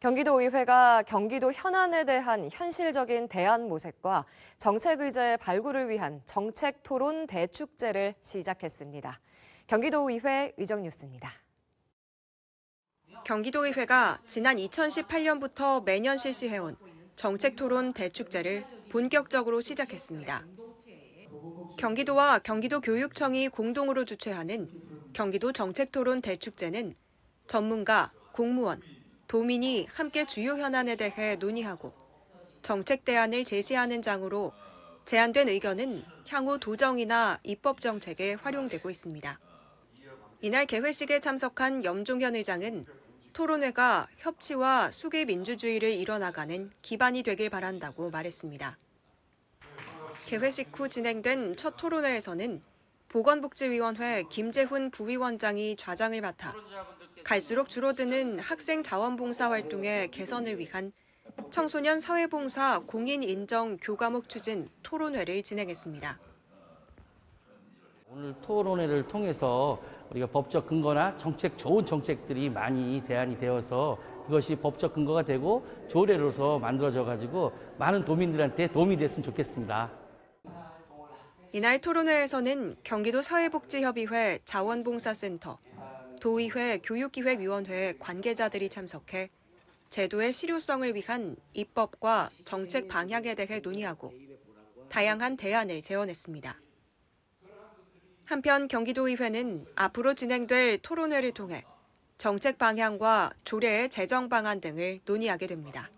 경기도의회가 경기도 현안에 대한 현실적인 대안 모색과 정책 의제 발굴을 위한 정책 토론 대축제를 시작했습니다. 경기도의회 의정 뉴스입니다. 경기도의회가 지난 2018년부터 매년 실시해온 정책 토론 대축제를 본격적으로 시작했습니다. 경기도와 경기도 교육청이 공동으로 주최하는 경기도 정책 토론 대축제는 전문가, 공무원, 도민이 함께 주요 현안에 대해 논의하고 정책 대안을 제시하는 장으로 제안된 의견은 향후 도정이나 입법 정책에 활용되고 있습니다. 이날 개회식에 참석한 염종현 의장은 토론회가 협치와 수기 민주주의를 이뤄나가는 기반이 되길 바란다고 말했습니다. 개회식 후 진행된 첫 토론회에서는 보건복지위원회 김재훈 부위원장이 좌장을 맡아 갈수록 줄어드는 학생 자원봉사 활동의 개선을 위한 청소년 사회봉사 공인 인정 교과목 추진 토론회를 진행했습니다. 오늘 토론회를 통해서 우리가 법적 근거나 정책 좋은 정책들이 많이 대안이 되어서 그것이 법적 근거가 되고 조례로서 만들어져 가지고 많은 도민들한테 도움이 됐으면 좋겠습니다. 이날 토론회에서는 경기도 사회복지협의회 자원봉사센터, 도의회 교육기획위원회 관계자들이 참석해 제도의 실효성을 위한 입법과 정책 방향에 대해 논의하고 다양한 대안을 제언했습니다. 한편 경기도의회는 앞으로 진행될 토론회를 통해 정책 방향과 조례의 제정 방안 등을 논의하게 됩니다.